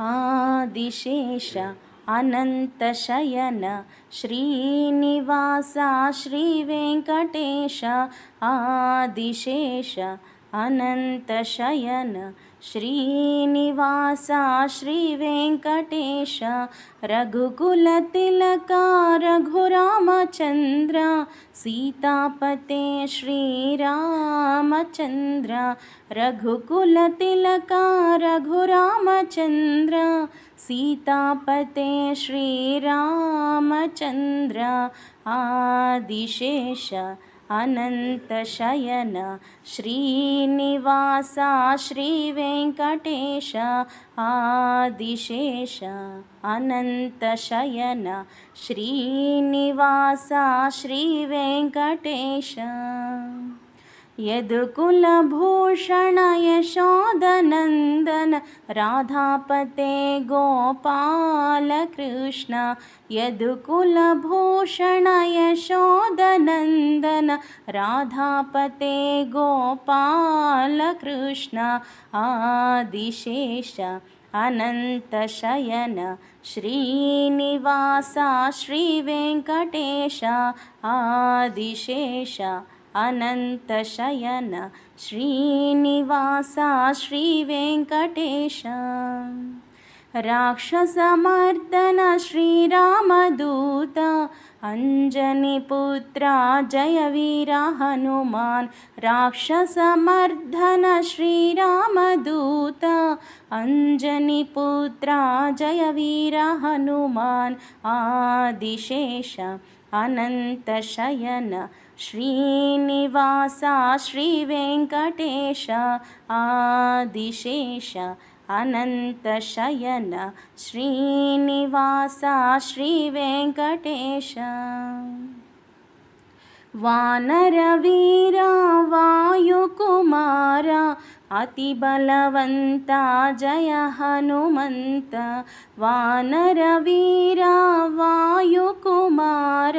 आदिशेष अनन्तशयन श्रीनिवासा श्रीवेङ्कटेश आदिशेष अनन्तशयन श्रीनिवासा श्रीवेङ्कटेश रघुकुलतिलका रघुरामचन्द्र सीतापते श्रीरामचन्द्र रघुकुलतिलका रघुरामचन्द्र सीतापते श्रीरामचन्द्र आदिशेष अनन्तशयन। श्रीनिवासा श्रीवेङ्कटेश आदिशेष अनन्तशयन। श्रीनिवासा श्रीवेङ्कटेश यदुकुलभूषण यशोदनन्दन राधापते गोपालकृष्ण यदुकुलभूषण यशोदनन्दन राधापते गोपालकृष्ण आदिशेष अनन्तशयन श्रीनिवासा श्रीवेङ्कटेश आदिशेष अनन्तशयन श्रीनिवासा श्रीवेङ्कटेश। राक्षसमर्दन श्रीरामदूत अञ्जनिपुत्रा जयवीरा हनुमान्। राक्षसमर्दन श्रीरामदूत अञ्जनिपुत्रा जयवीरा हनुमान्। आदिशेष अनन्तशयन श्रीनिवासा श्रीवेङ्कटेश आदिशेष अनन्तशयन श्रीनिवासा श्रीवेङ्कटेश। वानरवीरा वायुकुमार अतिबलवन्ता जय हनुमन्त। वानरवीरा वायुकुमार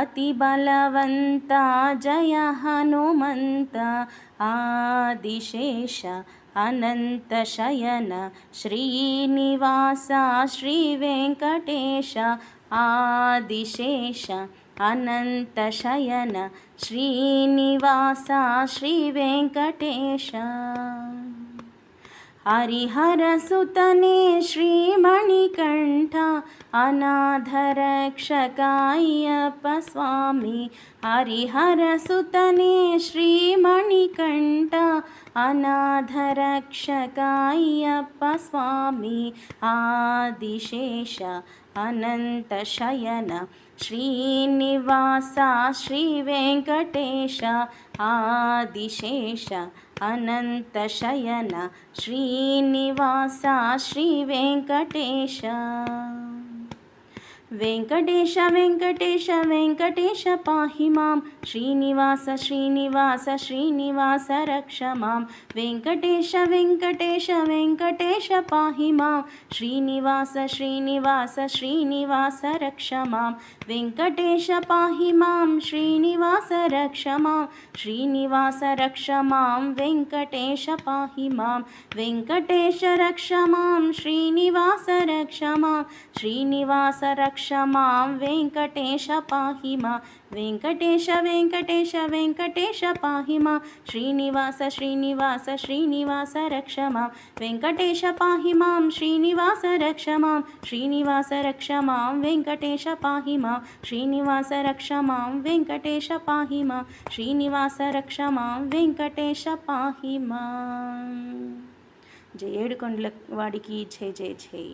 अतिबलवन्ता जय हनुमन्त। आदिशेष अनन्तशयन श्रीनिवासा श्रीवेङ्कटेश। आदिशेष अनन्तशयन श्रीनिवासा श्रीवेङ्कटेश हरिहरसुतने श्रीमणिकण्ठ अनाथरक्षकाय्यप्पस्वामी। हरिहरसुतने श्रीमणिकण्ठ अनाथरक्षकाय्यप्पस्वामी। आदिशेष अनन्तशयन। श्रीनिवासा श्रीवेङ्कटेश आदिशेष अनन्तशयन। श्रीनिवासा श्रीवेङ्कटेश वेङ्कटेश वेङ्कटेश वेङ्कटेश पाहि मां श्रीनिवास श्रीनिवास श्रीनिवास रक्ष मां वेङ्कटेश वेङ्कटेश वेङ्कटेश पाहि मां श्रीनिवास श्रीनिवास श्रीनिवास रक्ष मां वेङ्कटेश पाहि मां श्रीनिवास रक्ष मां श्रीनिवास रक्ष मां वेङ्कटेश पाहि मां वेङ्कटेश रक्ष मां श्रीनिवास रक्ष मां శ్రీనివాస రక్ష మాం వెంకటేశ పాహి మా వెంకటేశ వెంకటేశ వెంకటేశ పాహి మా శ్రీనివాస శ్రీనివాస శ్రీనివాస రక్ష మాం వెంకటేశ పాహి మాం శ్రీనివాస రక్ష మాం శ్రీనివాస రక్ష మాం వెంకటేశ పాహి మా శ్రీనివాస రక్ష మాం వెంకటేశ పాహి శ్రీనివాస రక్ష వెంకటేశ పాహి జయేడు కొండల వాడికి జై జై జై.